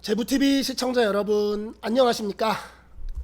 제부TV 시청자 여러분 안녕하십니까?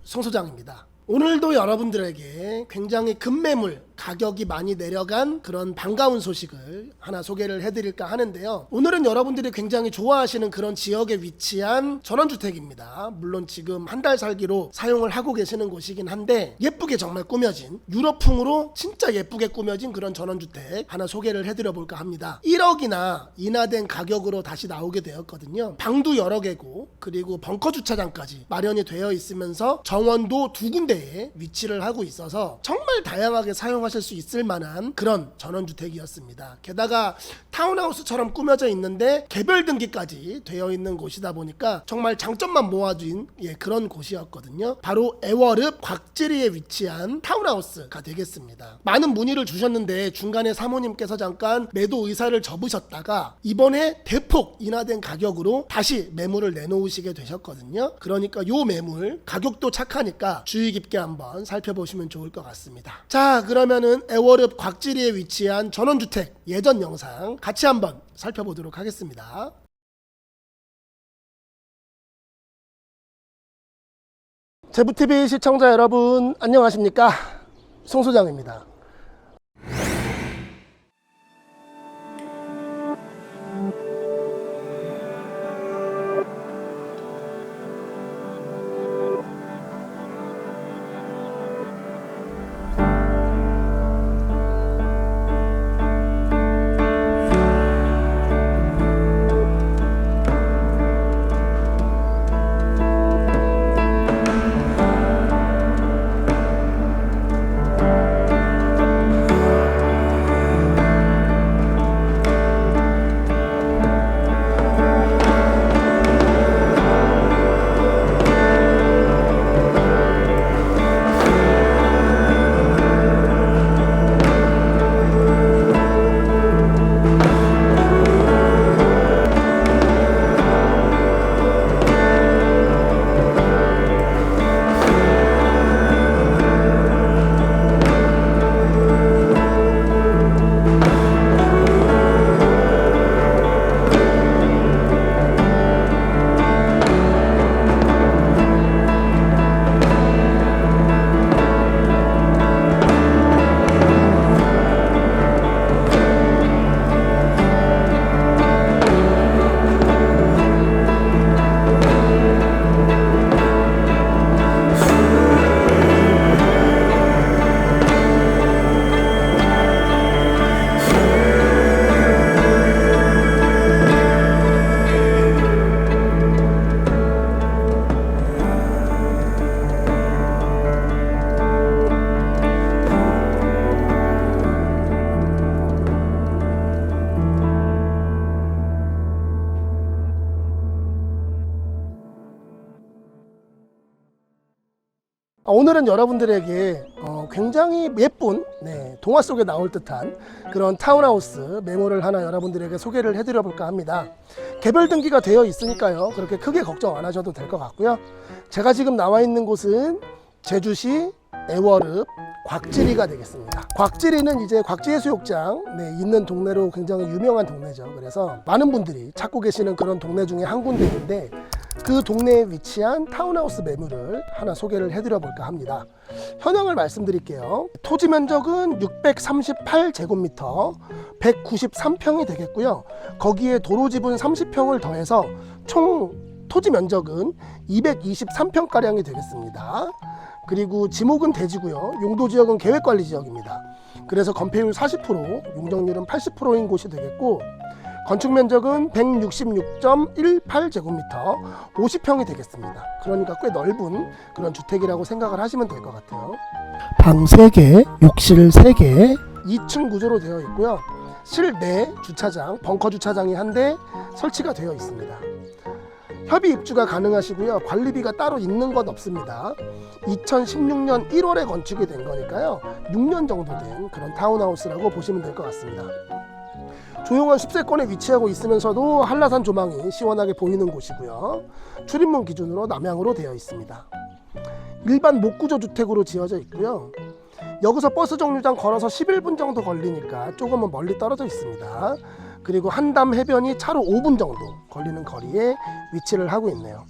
송 소장입니다. 오늘도 여러분들에게 굉장히 급매물 가격이 많이 내려간 그런 반가운 소식을 하나 소개를 해드릴까 하는데요. 오늘은 여러분들이 굉장히 좋아하시는 그런 지역에 위치한 전원주택입니다. 물론 지금 한 달 살기로 사용을 하고 계시는 곳이긴 한데 예쁘게 정말 꾸며진 유럽풍으로 진짜 예쁘게 꾸며진 그런 전원주택 하나 소개를 해드려 볼까 합니다. 1억이나 인하된 가격으로 다시 나오게 되었거든요. 방도 여러 개고 그리고 벙커 주차장까지 마련이 되어 있으면서 정원도 두 군데에 위치를 하고 있어서 정말 다양하게 사용 하실 수 있을 만한 그런 전원주택이었습니다 게다가 타운하우스처럼 꾸며져 있는데 개별 등기까지 되어 있는 곳이다 보니까 정말 장점만 모아진 예, 그런 곳이었거든요. 바로 애월읍 곽지리에 위치한 타운하우스가 되겠습니다. 많은 문의를 주셨는데 중간에 사모님께서 잠깐 매도 의사를 접으셨다가 이번에 대폭 인하된 가격으로 다시 매물을 내놓으시게 되셨거든요. 그러니까 요 매물 가격도 착하니까 주의 깊게 한번 살펴보시면 좋을 것 같습니다. 자 그러면 은 애월읍 곽지리에 위치한 전원주택 예전 영상 같이 한번 살펴보도록 하겠습니다. 제부TV 시청자 여러분 안녕하십니까 송 소장입니다 아, 오늘은 여러분들에게 어, 굉장히 예쁜 네, 동화 속에 나올 듯한 그런 타운하우스 메모를 하나 여러분들에게 소개를 해드려 볼까 합니다. 개별 등기가 되어 있으니까요. 그렇게 크게 걱정 안 하셔도 될 것 같고요. 제가 지금 나와 있는 곳은 제주시 애월읍 곽지리가 되겠습니다. 곽지리는 이제 곽지해수욕장 네, 있는 동네로 굉장히 유명한 동네죠. 그래서 많은 분들이 찾고 계시는 그런 동네 중에 한 군데인데 그 동네에 위치한 타운하우스 매물을 하나 소개를 해드려 볼까 합니다. 현황을 말씀드릴게요. 토지 면적은 638제곱미터, 193평이 되겠고요. 거기에 도로 지분 30평을 더해서 총 토지 면적은 223평가량이 되겠습니다. 그리고 지목은 대지고요. 용도 지역은 계획관리 지역입니다. 그래서 건폐율 40%, 용적률은 80%인 곳이 되겠고 건축 면적은 166.18제곱미터, 50평이 되겠습니다. 그러니까 꽤 넓은 그런 주택이라고 생각을 하시면 될 것 같아요. 방 3개, 욕실 3개, 2층 구조로 되어 있고요. 실내 주차장, 벙커 주차장이 한 대 설치가 되어 있습니다. 협의 입주가 가능하시고요. 관리비가 따로 있는 건 없습니다. 2016년 1월에 건축이 된 거니까요. 6년 정도 된 그런 타운하우스라고 보시면 될 것 같습니다. 조용한 숲세권에 위치하고 있으면서도 한라산 조망이 시원하게 보이는 곳이고요. 출입문 기준으로 남향으로 되어 있습니다. 일반 목구조 주택으로 지어져 있고요. 여기서 버스 정류장 걸어서 11분 정도 걸리니까 조금은 멀리 떨어져 있습니다. 그리고 한담 해변이 차로 5분 정도 걸리는 거리에 위치를 하고 있네요.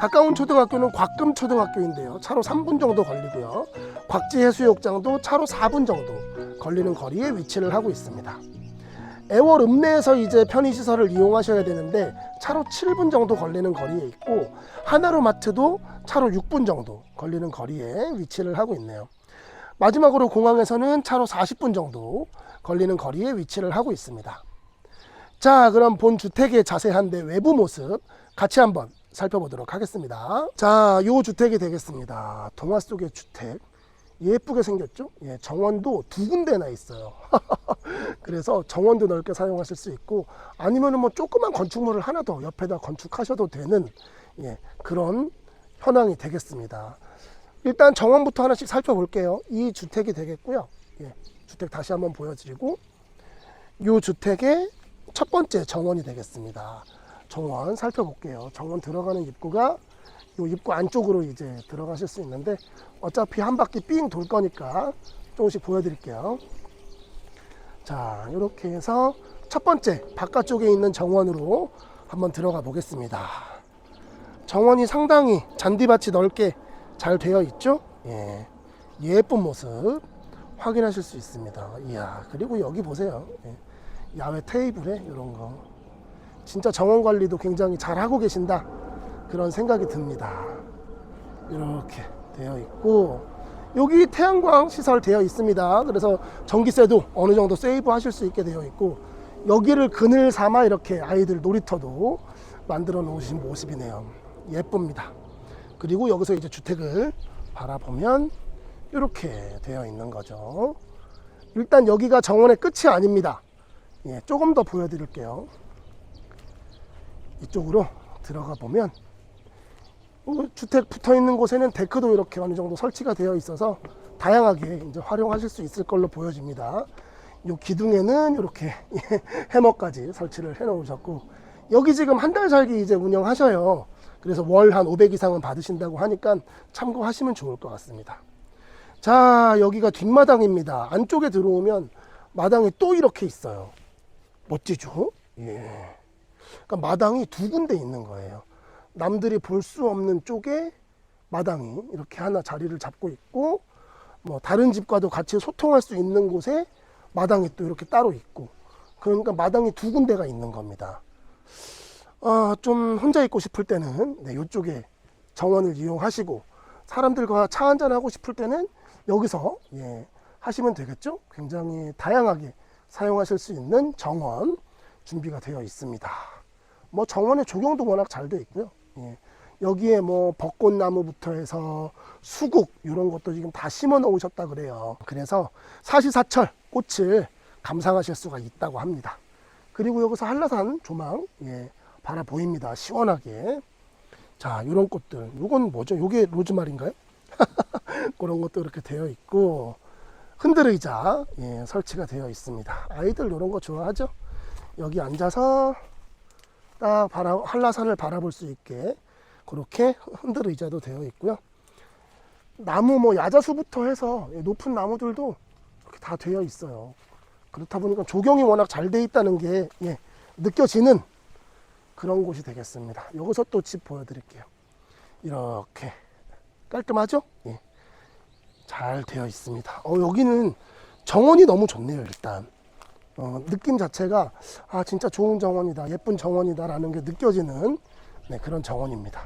가까운 초등학교는 곽금 초등학교인데요. 차로 3분 정도 걸리고요. 곽지 해수욕장도 차로 4분 정도 걸리는 거리에 위치를 하고 있습니다. 애월 읍내에서 이제 편의시설을 이용하셔야 되는데 차로 7분 정도 걸리는 거리에 있고 하나로마트도 차로 6분 정도 걸리는 거리에 위치를 하고 있네요. 마지막으로 공항에서는 차로 40분 정도 걸리는 거리에 위치를 하고 있습니다. 자, 그럼 본 주택의 자세한 데 외부 모습 같이 한번 살펴보도록 하겠습니다. 자, 요 주택이 되겠습니다. 동화 속의 주택. 예쁘게 생겼죠? 예, 정원도 두 군데나 있어요. 그래서 정원도 넓게 사용하실 수 있고 아니면은 뭐 조그만 건축물을 하나 더 옆에다 건축하셔도 되는 예, 그런 현황이 되겠습니다. 일단 정원부터 하나씩 살펴볼게요. 이 주택이 되겠고요. 예, 주택 다시 한번 보여드리고 이 주택의 첫 번째 정원이 되겠습니다. 정원 살펴볼게요. 정원 들어가는 입구가 이 입구 안쪽으로 이제 들어가실 수 있는데 어차피 한 바퀴 삥 돌 거니까 조금씩 보여드릴게요. 자, 이렇게 해서 첫 번째 바깥쪽에 있는 정원으로 한번 들어가 보겠습니다. 정원이 상당히 잔디밭이 넓게 잘 되어 있죠? 예. 예쁜 모습 확인하실 수 있습니다. 이야, 그리고 여기 보세요. 예. 야외 테이블에 이런 거. 진짜 정원 관리도 굉장히 잘 하고 계신다. 그런 생각이 듭니다. 이렇게 되어 있고, 여기 태양광 시설 되어 있습니다. 그래서 전기세도 어느 정도 세이브 하실 수 있게 되어 있고, 여기를 그늘 삼아 이렇게 아이들 놀이터도 만들어 놓으신 모습이네요. 예쁩니다. 그리고 여기서 이제 주택을 바라보면 이렇게 되어 있는 거죠. 일단 여기가 정원의 끝이 아닙니다. 예, 조금 더 보여드릴게요. 이쪽으로 들어가 보면 어, 주택 붙어 있는 곳에는 데크도 이렇게 어느 정도 설치가 되어 있어서 다양하게 이제 활용하실 수 있을 걸로 보여집니다. 이 기둥에는 이렇게 해머까지 설치를 해 놓으셨고 여기 지금 한 달 살기 이제 운영하셔요. 그래서 월 한 500 이상은 받으신다고 하니까 참고하시면 좋을 것 같습니다. 자, 여기가 뒷마당입니다. 안쪽에 들어오면 마당이 또 이렇게 있어요. 멋지죠? 예. 그러니까 마당이 두 군데 있는 거예요. 남들이 볼 수 없는 쪽에 마당이 이렇게 하나 자리를 잡고 있고, 뭐 다른 집과도 같이 소통할 수 있는 곳에 마당이 또 이렇게 따로 있고, 그러니까 마당이 두 군데가 있는 겁니다. 아, 좀 혼자 있고 싶을 때는 네, 이쪽에 정원을 이용하시고 사람들과 차 한잔 하고 싶을 때는 여기서 예, 하시면 되겠죠. 굉장히 다양하게 사용하실 수 있는 정원 준비가 되어 있습니다. 뭐 정원의 조경도 워낙 잘 되어 있고요. 예, 여기에 뭐 벚꽃나무부터 해서 수국 이런 것도 지금 다 심어 놓으셨다 그래요. 그래서 사시사철 꽃을 감상하실 수가 있다고 합니다. 그리고 여기서 한라산 조망 예, 바라 보입니다. 시원하게. 자, 이런 꽃들. 이건 뭐죠? 요게 로즈마리인가요? 그런 것도 이렇게 되어 있고 흔들 의자 예, 설치가 되어 있습니다. 아이들 이런 거 좋아하죠? 여기 앉아서 딱 바라, 한라산을 바라볼 수 있게 그렇게 흔들 의자도 되어 있고요. 나무 뭐 야자수부터 해서 예, 높은 나무들도 이렇게 다 되어 있어요. 그렇다 보니까 조경이 워낙 잘 돼 있다는 게 예, 느껴지는 그런 곳이 되겠습니다. 여기서 또 집 보여드릴게요. 이렇게 깔끔하죠? 예. 잘 되어 있습니다. 어, 여기는 정원이 너무 좋네요, 일단. 어, 느낌 자체가 아 진짜 좋은 정원이다, 예쁜 정원이다 라는 게 느껴지는 네, 그런 정원입니다.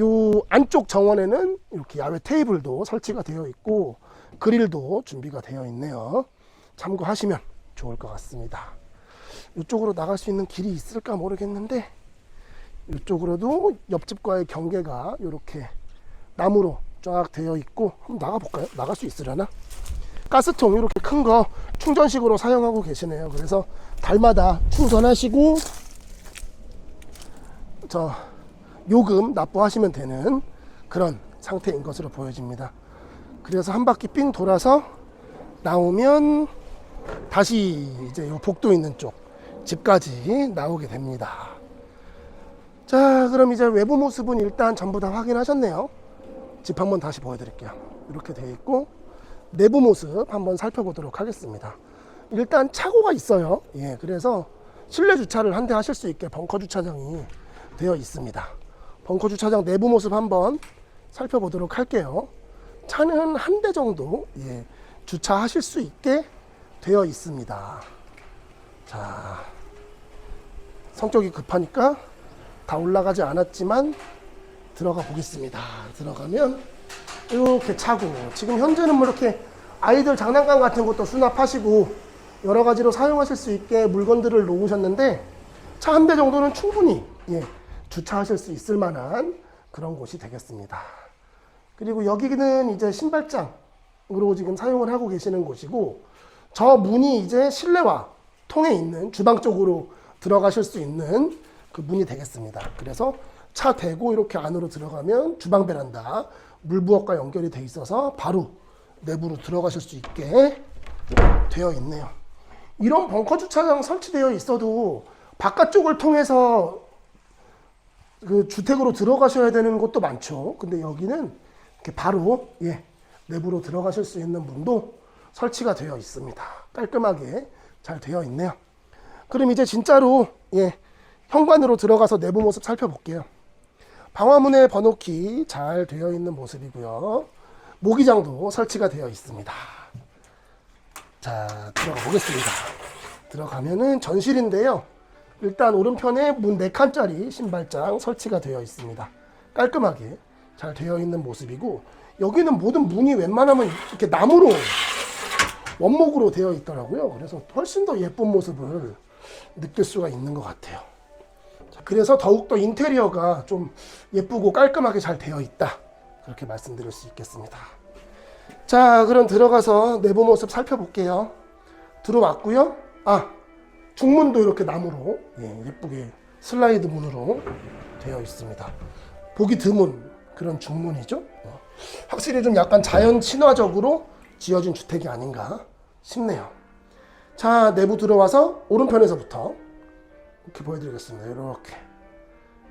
요 안쪽 정원에는 이렇게 야외 테이블도 설치가 되어 있고 그릴도 준비가 되어 있네요. 참고하시면 좋을 것 같습니다. 이쪽으로 나갈 수 있는 길이 있을까 모르겠는데 이쪽으로도 옆집과의 경계가 이렇게 나무로 쫙 되어 있고 한번 나가 볼까요? 나갈 수 있으려나? 가스통 이렇게 큰 거 충전식으로 사용하고 계시네요. 그래서 달마다 충전하시고 저 요금 납부하시면 되는 그런 상태인 것으로 보여집니다. 그래서 한 바퀴 삥 돌아서 나오면 다시 이제 요 복도 있는 쪽 집까지 나오게 됩니다. 자, 그럼 이제 외부 모습은 일단 전부 다 확인하셨네요. 집 한번 다시 보여드릴게요. 이렇게 되어 있고 내부 모습 한번 살펴보도록 하겠습니다. 일단 차고가 있어요. 예, 그래서 실내 주차를 한 대 하실 수 있게 벙커 주차장이 되어 있습니다. 벙커 주차장 내부 모습 한번 살펴보도록 할게요. 차는 한 대 정도 예, 주차하실 수 있게 되어 있습니다. 자, 성격이 급하니까 다 올라가지 않았지만 들어가 보겠습니다. 들어가면 이렇게 차고 지금 현재는 뭐 이렇게 아이들 장난감 같은 것도 수납하시고 여러 가지로 사용하실 수 있게 물건들을 놓으셨는데 차 한 대 정도는 충분히 예, 주차하실 수 있을 만한 그런 곳이 되겠습니다. 그리고 여기는 이제 신발장으로 지금 사용을 하고 계시는 곳이고 저 문이 이제 실내와 통에 있는 주방 쪽으로 들어가실 수 있는 그 문이 되겠습니다. 그래서 차 대고 이렇게 안으로 들어가면 주방 베란다 물 부엌과 연결이 돼 있어서 바로 내부로 들어가실 수 있게 되어 있네요. 이런 벙커 주차장 설치되어 있어도 바깥쪽을 통해서 그 주택으로 들어가셔야 되는 곳도 많죠. 근데 여기는 이렇게 바로 예, 내부로 들어가실 수 있는 문도 설치가 되어 있습니다. 깔끔하게 잘 되어 있네요. 그럼 이제 진짜로 예, 현관으로 들어가서 내부 모습 살펴볼게요. 방화문에 번호키 잘 되어 있는 모습이고요. 모기장도 설치가 되어 있습니다. 자, 들어가 보겠습니다. 들어가면은 전실인데요. 일단 오른편에 문 4칸짜리 신발장 설치가 되어 있습니다. 깔끔하게 잘 되어 있는 모습이고 여기는 모든 문이 웬만하면 이렇게 나무로 원목으로 되어 있더라고요. 그래서 훨씬 더 예쁜 모습을 느낄 수가 있는 것 같아요. 자, 그래서 더욱더 인테리어가 좀 예쁘고 깔끔하게 잘 되어 있다. 그렇게 말씀드릴 수 있겠습니다. 자, 그럼 들어가서 내부 모습 살펴볼게요. 들어왔고요. 아, 중문도 이렇게 나무로 예, 예쁘게 슬라이드 문으로 되어 있습니다. 보기 드문 그런 중문이죠. 어, 확실히 좀 약간 자연 친화적으로 지어진 주택이 아닌가 싶네요. 자, 내부 들어와서 오른편에서부터 이렇게 보여드리겠습니다. 이렇게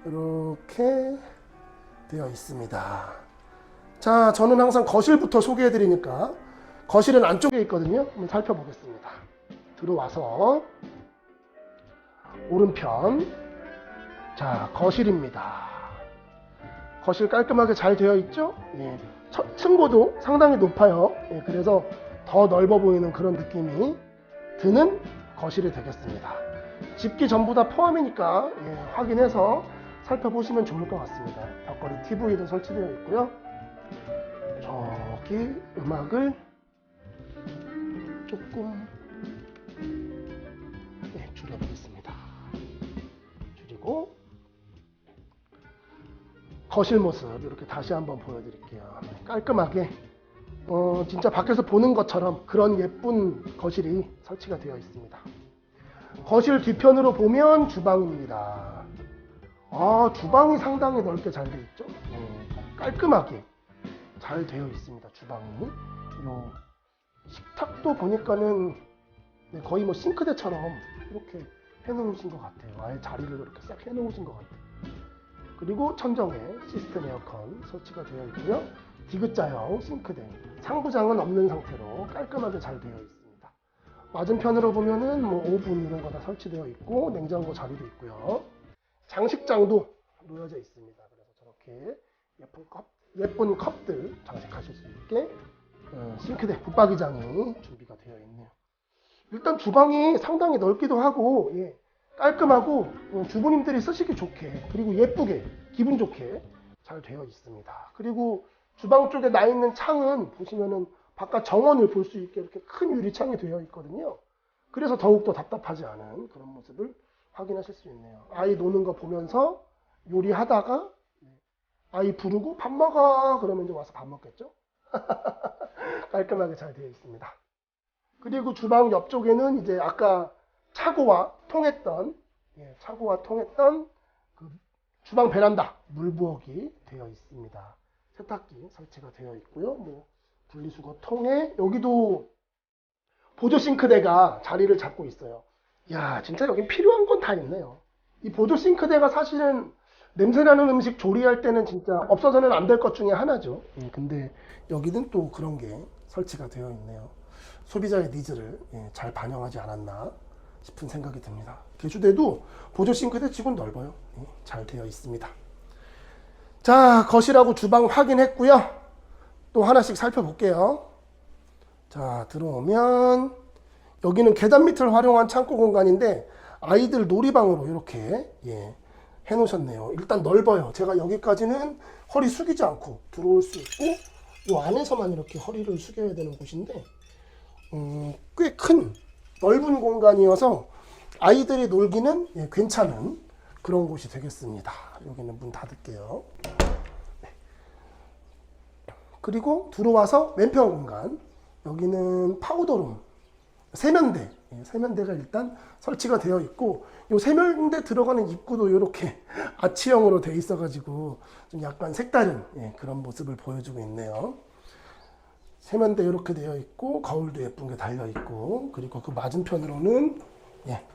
이렇게 되어 있습니다. 자, 저는 항상 거실부터 소개해드리니까 거실은 안쪽에 있거든요. 한번 살펴보겠습니다. 들어와서 오른편 자 거실입니다. 거실 깔끔하게 잘 되어 있죠? 예. 첫 층고도 상당히 높아요. 예, 그래서 더 넓어 보이는 그런 느낌이 드는 거실이 되겠습니다. 집기 전부 다 포함이니까 예, 확인해서 살펴보시면 좋을 것 같습니다. 벽걸이 TV도 설치되어 있고요. 저기 음악을 조금 네, 줄여보겠습니다. 줄이고 거실 모습 이렇게 다시 한번 보여드릴게요. 깔끔하게 어, 진짜 밖에서 보는 것처럼 그런 예쁜 거실이 설치가 되어 있습니다. 거실 뒤편으로 보면 주방입니다. 아, 주방이 상당히 넓게 잘 되어 있죠? 네, 깔끔하게 잘 되어 있습니다. 주방이. 요 식탁도 보니까는 네, 거의 뭐 싱크대처럼 이렇게 해놓으신 것 같아요. 아예 자리를 이렇게 싹 해놓으신 것 같아요. 그리고 천정에 시스템 에어컨 설치가 되어 있고요. 디귿자형 싱크대, 상부장은 없는 상태로 깔끔하게 잘 되어 있습니다. 맞은편으로 보면은 뭐 오븐 이런 거 다 설치되어 있고 냉장고 자리도 있고요. 장식장도 놓여져 있습니다. 그래서 저렇게 예쁜 컵, 예쁜 컵들 장식하실 수 있게 어, 싱크대, 붙박이장이 준비가 되어 있네요. 일단 주방이 상당히 넓기도 하고 예, 깔끔하고 어, 주부님들이 쓰시기 좋게 그리고 예쁘게 기분 좋게 잘 되어 있습니다. 그리고 주방 쪽에 나 있는 창은 보시면은 바깥 정원을 볼 수 있게 이렇게 큰 유리창이 되어 있거든요. 그래서 더욱더 답답하지 않은 그런 모습을 확인하실 수 있네요. 아이 노는 거 보면서 요리하다가 아이 부르고 밥 먹어 그러면 이제 와서 밥 먹겠죠? 깔끔하게 잘 되어 있습니다. 그리고 주방 옆쪽에는 이제 아까 차고와 통했던 예, 차고와 통했던 그 주방 베란다 물부엌이 되어 있습니다. 세탁기 설치가 되어 있고요. 뭐 분리수거 통에 여기도 보조 싱크대가 자리를 잡고 있어요. 야, 진짜 여긴 필요한 건 다 있네요. 이 보조 싱크대가 사실은 냄새나는 음식 조리할 때는 진짜 없어서는 안 될 것 중에 하나죠. 예, 근데 여기는 또 그런 게 설치가 되어 있네요. 소비자의 니즈를 예, 잘 반영하지 않았나 싶은 생각이 듭니다. 개주대도 보조 싱크대 치곤 넓어요. 예, 잘 되어 있습니다. 자, 거실하고 주방 확인했고요. 또 하나씩 살펴볼게요. 자, 들어오면 여기는 계단 밑을 활용한 창고 공간인데 아이들 놀이방으로 이렇게 예, 해놓으셨네요. 일단 넓어요. 제가 여기까지는 허리 숙이지 않고 들어올 수 있고 이 안에서만 이렇게 허리를 숙여야 되는 곳인데 음, 꽤 큰 넓은 공간이어서 아이들이 놀기는 예, 괜찮은 그런 곳이 되겠습니다. 여기는 문 닫을게요. 네. 그리고 들어와서 맨평 공간 여기는 파우더룸 세면대 예, 세면대가 일단 설치가 되어 있고 요 세면대 들어가는 입구도 이렇게 아치형으로 되어 있어 가지고 좀 약간 색다른 예, 그런 모습을 보여주고 있네요 세면대 이렇게 되어 있고 거울도 예쁜 게 달려 있고 그리고 그 맞은편으로는 예,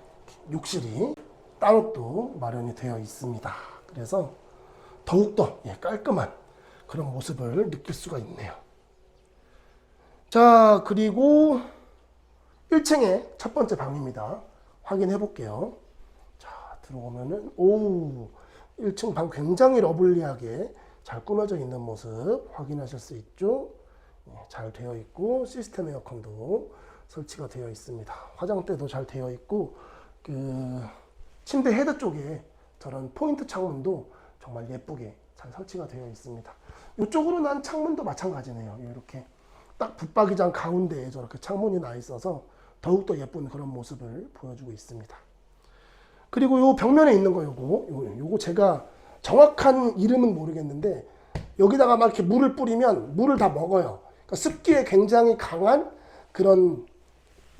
욕실이 따로 또 마련이 되어 있습니다 그래서 더욱더 예, 깔끔한 그런 모습을 느낄 수가 있네요 자 그리고 1층에 첫 번째 방입니다. 확인해 볼게요. 자, 들어오면은, 오, 1층 방 굉장히 러블리하게 잘 꾸며져 있는 모습 확인하실 수 있죠. 예, 잘 되어 있고, 시스템 에어컨도 설치가 되어 있습니다. 화장대도 잘 되어 있고, 그, 침대 헤드 쪽에 저런 포인트 창문도 정말 예쁘게 잘 설치가 되어 있습니다. 이쪽으로 난 창문도 마찬가지네요. 이렇게 딱 붙박이장 가운데에 저렇게 창문이 나 있어서 더욱더 예쁜 그런 모습을 보여주고 있습니다. 그리고 요 벽면에 있는 거 요거, 요거, 제가 정확한 이름은 모르겠는데 여기다가 막 이렇게 물을 뿌리면 물을 다 먹어요. 그러니까 습기에 굉장히 강한 그런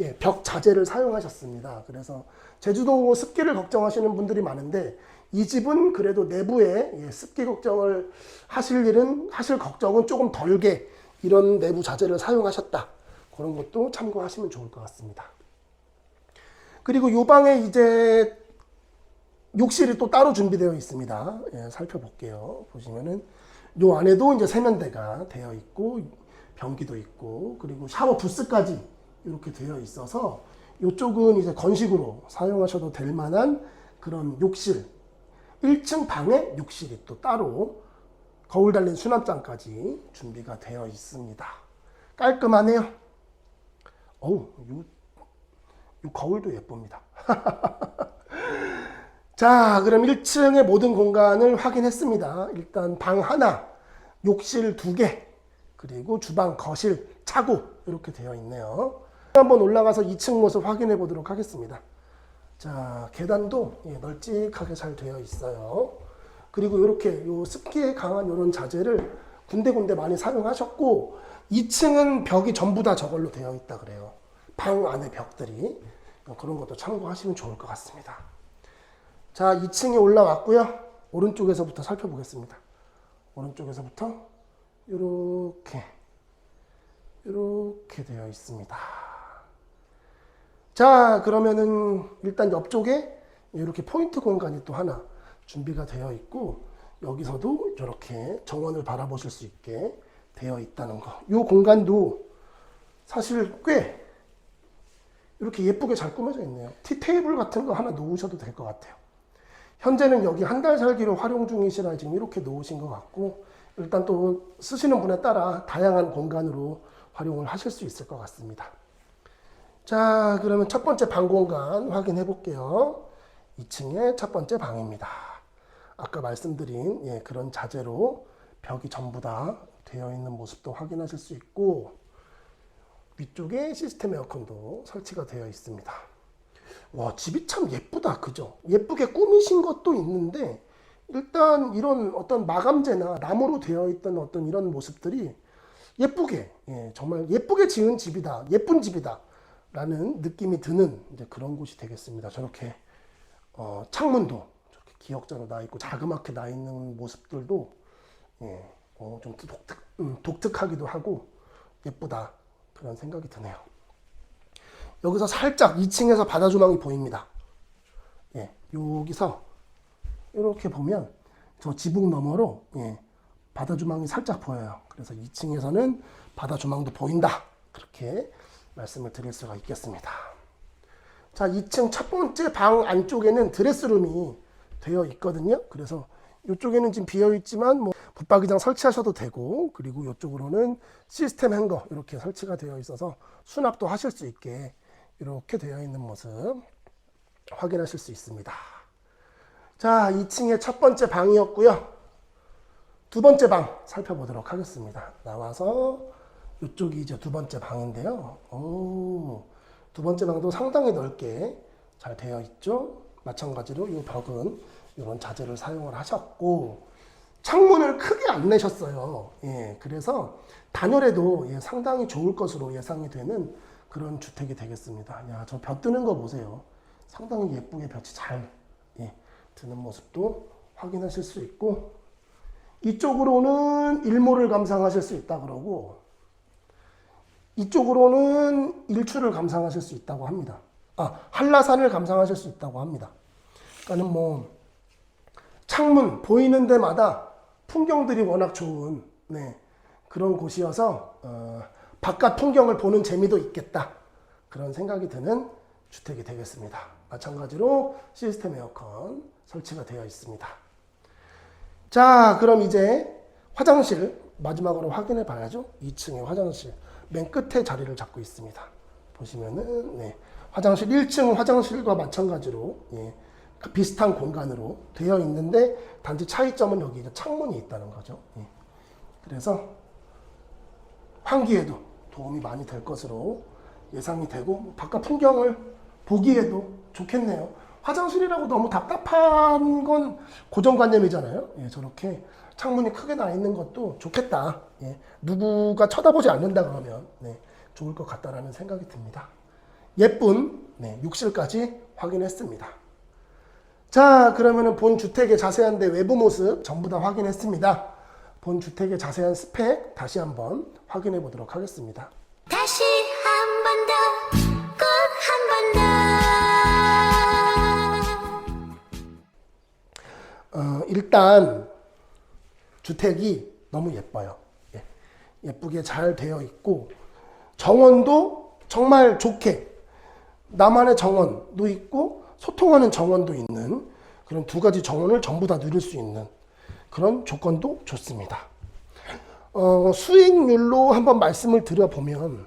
예, 벽 자재를 사용하셨습니다. 그래서 제주도 습기를 걱정하시는 분들이 많은데 이 집은 그래도 내부에 예, 습기 걱정을 하실 일은 하실 걱정은 조금 덜게 이런 내부 자재를 사용하셨다. 그런 것도 참고하시면 좋을 것 같습니다. 그리고 이 방에 이제 욕실이 또 따로 준비되어 있습니다. 예, 살펴볼게요. 보시면은 요 안에도 이제 세면대가 되어 있고 변기도 있고 그리고 샤워 부스까지 이렇게 되어 있어서 이쪽은 이제 건식으로 사용하셔도 될 만한 그런 욕실 1층 방에 욕실이 또 따로 거울 달린 수납장까지 준비가 되어 있습니다. 깔끔하네요. 어우, 요, 요 거울도 예쁩니다. 자, 그럼 1층의 모든 공간을 확인했습니다. 일단 방 하나, 욕실 두 개, 그리고 주방, 거실, 차고 이렇게 되어 있네요. 한번 올라가서 2층 모습 확인해 보도록 하겠습니다. 자, 계단도 예, 널찍하게 잘 되어 있어요. 그리고 이렇게 요 습기에 강한 이런 자재를 군데군데 많이 사용하셨고 2층은 벽이 전부 다 저걸로 되어 있다 그래요. 방 안에 벽들이 그런 것도 참고하시면 좋을 것 같습니다. 자, 2층에 올라왔고요. 오른쪽에서부터 살펴보겠습니다. 오른쪽에서부터 이렇게 이렇게 되어 있습니다. 자, 그러면은 일단 옆쪽에 이렇게 포인트 공간이 또 하나 준비가 되어 있고 여기서도 이렇게 정원을 바라보실 수 있게 되어 있다는 거. 이 공간도 사실 꽤 이렇게 예쁘게 잘 꾸며져 있네요. 티 테이블 같은 거 하나 놓으셔도 될 것 같아요. 현재는 여기 한 달 살기로 활용 중이시라 지금 이렇게 놓으신 것 같고 일단 또 쓰시는 분에 따라 다양한 공간으로 활용을 하실 수 있을 것 같습니다. 자, 그러면 첫 번째 방 공간 확인해 볼게요. 2층의 첫 번째 방입니다. 아까 말씀드린 예, 그런 자재로 벽이 전부 다 되어 있는 모습도 확인하실 수 있고 위쪽에 시스템 에어컨도 설치가 되어 있습니다. 와 집이 참 예쁘다 그죠? 예쁘게 꾸미신 것도 있는데 일단 이런 어떤 마감재나 나무로 되어 있던 어떤 이런 모습들이 예쁘게 예, 정말 예쁘게 지은 집이다 예쁜 집이다 라는 느낌이 드는 이제 그런 곳이 되겠습니다. 저렇게 어, 창문도 저렇게 기역자로 나 있고 자그맣게 나 있는 모습들도 예, 어, 좀 독특, 음, 독특하기도 하고 예쁘다 그런 생각이 드네요. 여기서 살짝 2층에서 바다 조망이 보입니다. 예, 여기서 이렇게 보면 저 지붕 너머로 예, 바다 조망이 살짝 보여요. 그래서 2층에서는 바다 조망도 보인다. 그렇게 말씀을 드릴 수가 있겠습니다. 자, 2층 첫 번째 방 안쪽에는 드레스룸이 되어 있거든요. 그래서 이쪽에는 지금 비어 있지만 뭐 붙박이장 설치하셔도 되고 그리고 이쪽으로는 시스템 행거 이렇게 설치가 되어 있어서 수납도 하실 수 있게 이렇게 되어 있는 모습 확인하실 수 있습니다. 자, 2층의 첫 번째 방이었고요. 두 번째 방 살펴보도록 하겠습니다. 나와서 이쪽이 이제 두 번째 방인데요. 오, 두 번째 방도 상당히 넓게 잘 되어 있죠. 마찬가지로 이 벽은 이런 자재를 사용을 하셨고 창문을 크게 안 내셨어요. 예, 그래서 단열에도 예, 상당히 좋을 것으로 예상이 되는 그런 주택이 되겠습니다. 야, 저벽 뜨는 거 보세요. 상당히 예쁘게 벽이 잘 예, 드는 모습도 확인하실 수 있고 이쪽으로는 일몰을 감상하실 수 있다 그러고 이쪽으로는 일출을 감상하실 수 있다고 합니다. 아, 한라산을 감상하실 수 있다고 합니다. 그러니까는 뭐 창문 보이는 데마다 풍경들이 워낙 좋은 네, 그런 곳이어서 어, 바깥 풍경을 보는 재미도 있겠다 그런 생각이 드는 주택이 되겠습니다. 마찬가지로 시스템 에어컨 설치가 되어 있습니다. 자, 그럼 이제 화장실 마지막으로 확인해 봐야죠. 2층의 화장실 맨 끝에 자리를 잡고 있습니다. 보시면은 네, 화장실 1층 화장실과 마찬가지로 예, 그 비슷한 공간으로 되어 있는데 단지 차이점은 여기 창문이 있다는 거죠. 예. 그래서 환기에도 도움이 많이 될 것으로 예상이 되고 바깥 풍경을 보기에도 좋겠네요. 화장실이라고 너무 답답한 건 고정관념이잖아요. 예, 저렇게 창문이 크게 나 있는 것도 좋겠다. 예, 누구가 쳐다보지 않는다 그러면 네, 좋을 것 같다라는 생각이 듭니다. 예쁜 네, 욕실까지 확인했습니다. 자, 그러면은 본 주택의 자세한 데 외부 모습 전부 다 확인했습니다. 본 주택의 자세한 스펙 다시 한번 확인해 보도록 하겠습니다. 다시 한 번 더, 꼭 한 번 더. 어, 일단 주택이 너무 예뻐요. 예. 예쁘게 잘 되어 있고 정원도 정말 좋게 나만의 정원도 있고 소통하는 정원도 있는 그런 두 가지 정원을 전부 다 누릴 수 있는 그런 조건도 좋습니다. 어, 수익률로 한번 말씀을 드려보면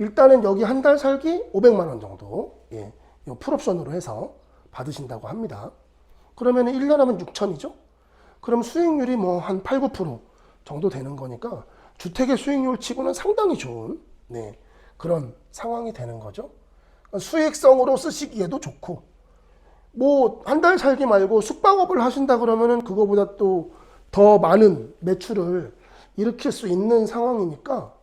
일단은 여기 한 달 살기 500만 원 정도 예, 요 풀옵션으로 해서 받으신다고 합니다. 그러면 1년 하면 6천이죠? 그럼 수익률이 뭐 한 8, 9% 정도 되는 거니까 주택의 수익률 치고는 상당히 좋은 네, 그런 상황이 되는 거죠. 수익성으로 쓰시기에도 좋고 뭐 한 달 살기 말고 숙박업을 하신다 그러면은 그거보다 또 더 많은 매출을 일으킬 수 있는 상황이니까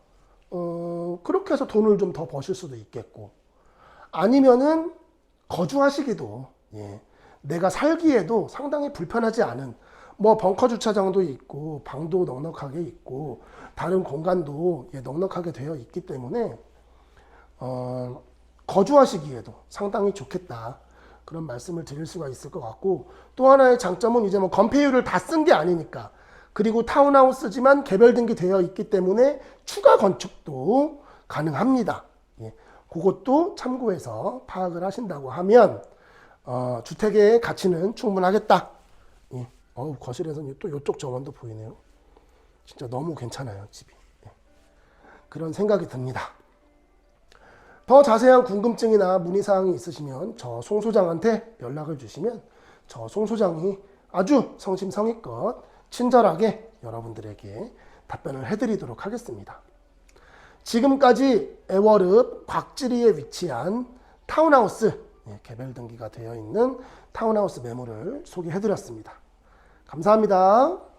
어 그렇게 해서 돈을 좀 더 버실 수도 있겠고 아니면은 거주하시기도 예, 내가 살기에도 상당히 불편하지 않은 뭐 벙커 주차장도 있고 방도 넉넉하게 있고 다른 공간도 예, 넉넉하게 되어 있기 때문에 어, 거주하시기에도 상당히 좋겠다 그런 말씀을 드릴 수가 있을 것 같고 또 하나의 장점은 이제 뭐 건폐율을 다 쓴 게 아니니까 그리고 타운하우스지만 개별 등기 되어 있기 때문에 추가 건축도 가능합니다. 예, 그것도 참고해서 파악을 하신다고 하면 어, 주택의 가치는 충분하겠다. 예, 어우, 거실에서는 또 이쪽 정원도 보이네요. 진짜 너무 괜찮아요 집이. 예, 그런 생각이 듭니다. 더 자세한 궁금증이나 문의사항이 있으시면 저 송 소장한테 연락을 주시면 저 송 소장이 아주 성심성의껏 친절하게 여러분들에게 답변을 해드리도록 하겠습니다. 지금까지 애월읍 곽지리에 위치한 타운하우스 예, 개별 등기가 되어 있는 타운하우스 매물을 소개해드렸습니다. 감사합니다.